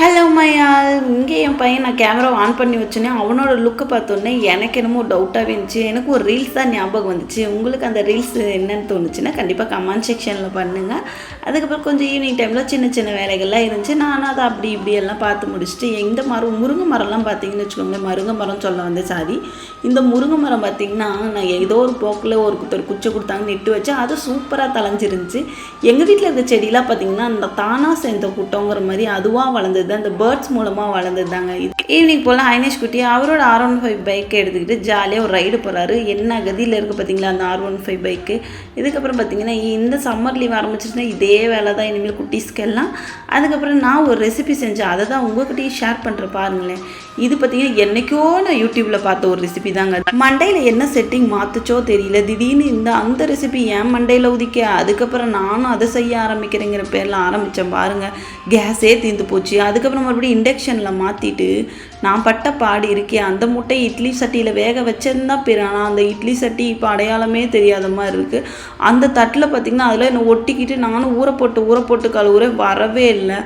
Hello மையால் இங்கே என் பையன் நான் கேமரா ஆன் பண்ணி வச்சோன்னே அவனோட லுக்கை பார்த்தோன்னே எனக்கு என்னமோ டவுட்டாகவே இருந்துச்சு. எனக்கு ஒரு ரீல்ஸ் தான் ஞாபகம் வந்துச்சு. உங்களுக்கு அந்த ரீல்ஸ் என்னன்னு தோணுச்சுன்னா கண்டிப்பாக கமெண்ட் செக்ஷனில் பண்ணுங்கள் அதுக்கப்புறம் கொஞ்சம் ஈவினிங் டைமில் சின்ன சின்ன வேலைகள்லாம் இருந்துச்சு. நானும் அதை அப்படி இப்படி எல்லாம் பார்த்து முடிச்சுட்டு இந்த மரம் முருங்கை மரம்லாம் பார்த்தீங்கன்னு வச்சுக்கோங்களேன் மருங்கை மரம் சொல்ல வந்த சாதி. இந்த முருங்கை மரம் பார்த்திங்கன்னா நான் ஏதோ ஒரு போக்கில் ஒரு குச்சை கொடுத்தாங்க நெட்டு வச்சு அது சூப்பராக தலைஞ்சிருந்துச்சு எங்கள் வீட்டில் இருக்க செடியெலாம் பார்த்தீங்கன்னா அந்த தானாக சேர்ந்த கூட்டங்கிற மாதிரி அதுவாக வளர்ந்தது. அந்த பேர்ட்ஸ் மூலமாக வளர்ந்தது தாங்க. ஈவினிங் போல் ஐனேஷ் குட்டி அவரோட ஆர் ஒன் ஃபைவ் பைக்கை எடுத்துக்கிட்டு ஜாலியாக ஒரு ரைடு போகிறாரு என்ன கதியில் இருக்குது பார்த்தீங்களா அந்த ஆர் ஒன் ஃபைவ் பைக்கு இதுக்கப்புறம் பார்த்தீங்கன்னா இந்த சம்மர் லீவ் ஆரம்பிச்சிச்சுன்னா இதே வேலை தான் இனிமேல் குட்டீஸ்க்கெல்லாம். அதுக்கப்புறம் நான் ஒரு ரெசிபி செஞ்சேன். அதை தான் உங்ககிட்டயும் ஷேர் பண்ணுறேன் பாருங்களேன். இது பார்த்தீங்கன்னா என்றைக்கோ நான் யூடியூப்பில் பார்த்த ஒரு ரெசிபி தாங்க. மண்டையில் என்ன செட்டிங் மாற்றுச்சோ தெரியல. திடீர்னு இந்த அந்த ரெசிபி ஏன் மண்டையில் உதிக்க அதுக்கப்புறம் நானும் அதை செய்ய ஆரம்பிக்கிறேங்கிற பேரில் ஆரம்பித்தேன் பாருங்கள் கேஸே தீர்ந்து போச்சு. அது அதுக்கப்புறம் மறுபடியும் இண்டக்ஷனில் மாற்றிட்டு நான் பட்ட பாடு இருக்கே அந்த முட்டை இட்லி சட்டியில் வேக வச்சிருந்தா பிற ஆனால் அந்த இட்லி சட்டி இப்போ அடையாளமே தெரியாத மாதிரி இருக்குது அந்த தட்டில் பார்த்திங்கன்னா அதில் என்னை ஒட்டிக்கிட்டு நானும் ஊற போட்டு ஊற போட்டு கழுவுற வரவே இல்லை.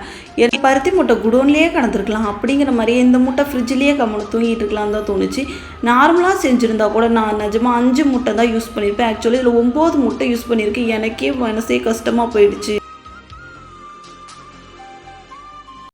என் பருத்தி முட்டை குடோன்லேயே கடந்துருக்கலாம் அப்படிங்கிற மாதிரியே இந்த முட்டை ஃப்ரிட்ஜ்லேயே கம்மனு தூங்கிட்டு இருக்கலாம் தான் தோணுச்சு. நார்மலாக செஞ்சுருந்தா கூட நான் நிஜமாக அஞ்சு முட்டை தான் யூஸ் பண்ணியிருப்பேன் ஆக்சுவலி இதில் ஒம்பது முட்டை யூஸ் பண்ணியிருக்கேன் எனக்கே மனசே கஷ்டமாக போயிடுச்சு.